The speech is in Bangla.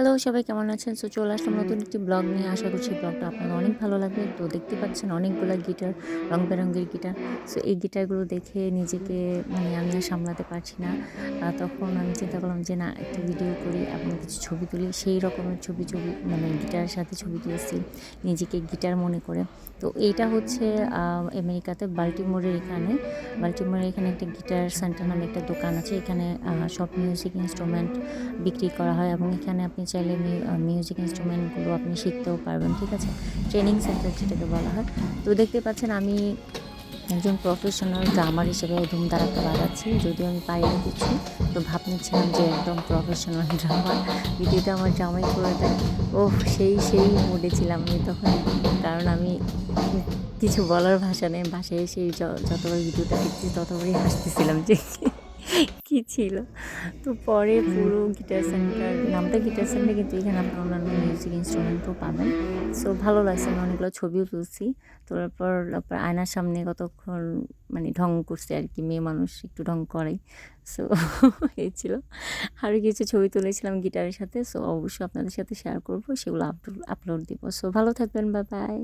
হ্যালো সবাই কেমন আছেন? সো চলে আসলাম নতুন একটি ব্লগ নিয়ে। আশা করছি ব্লগটা আপনার অনেক ভালো লাগবে। তো দেখতে পাচ্ছেন অনেকগুলো গিটার রং বেরঙের গিটার সো এই গিটারগুলো দেখে নিজেকে মানে আমি আর সামলাতে পারছি না। তখন আমি চিন্তা করলাম যে, না, একটা ভিডিও করি আপনি কিছু ছবি তুলি। সেই রকমের ছবি ছবি মানে গিটারের সাথে ছবি তুলেছি, নিজেকে গিটার মনে করে। তো এইটা হচ্ছে আমেরিকাতে বাল্টিমোরের এখানে। বাল্টিমোরের এখানে একটা গিটার সেন্টার নামে একটা দোকান আছে। এখানে সব মিউজিক ইনস্ট্রুমেন্ট বিক্রি করা হয় এবং এখানে আপনি চাইলে মিউজিক ইনস্ট্রুমেন্টগুলো আপনি শিখতেও পারবেন, ঠিক আছে? ট্রেনিং সেন্টার যেটাকে বলা হয়। তো দেখতে পাচ্ছেন আমি একজন প্রফেশনাল ড্রামার হিসেবে ধুম ধারাক্কা বাজাচ্ছি, যদিও আমি পারি না কিছু। তো ভাব নিচ্ছিলাম যে একদম প্রফেশনাল ড্রামার ভিডিওটা আমার জামাই করে দেয় ও সেই সেই মুডে ছিলাম আমি তখন। কারণ আমি কিছু বলার ভাষা নেই ভাষায় সেই যতবার ভিডিওটা দেখছি ততবারই হাসতেছিলাম যে কি ছিল? তো পরে পুরো গিটার সেন্টার নামটা গিটার সেন্টার কিন্তু এখানে আপনার অন্যান্য মিউজিক ইনস্ট্রুমেন্টও পাবেন। সো ভালো লাগছে, আমি অনেকগুলো ছবিও তুলছি। তোলার পর আয়নার সামনে কতক্ষণ মানে ঢং করছে আর কি, মেয়ে মানুষ একটু ঢং করে। সো এই ছিল। আরও কিছু ছবি তুলেছিলাম গিটারের সাথে। সো অবশ্যই আপনাদের সাথে শেয়ার করব, সেগুলো আপলোড আপলোড দিব। সো ভালো থাকবেন বা বাই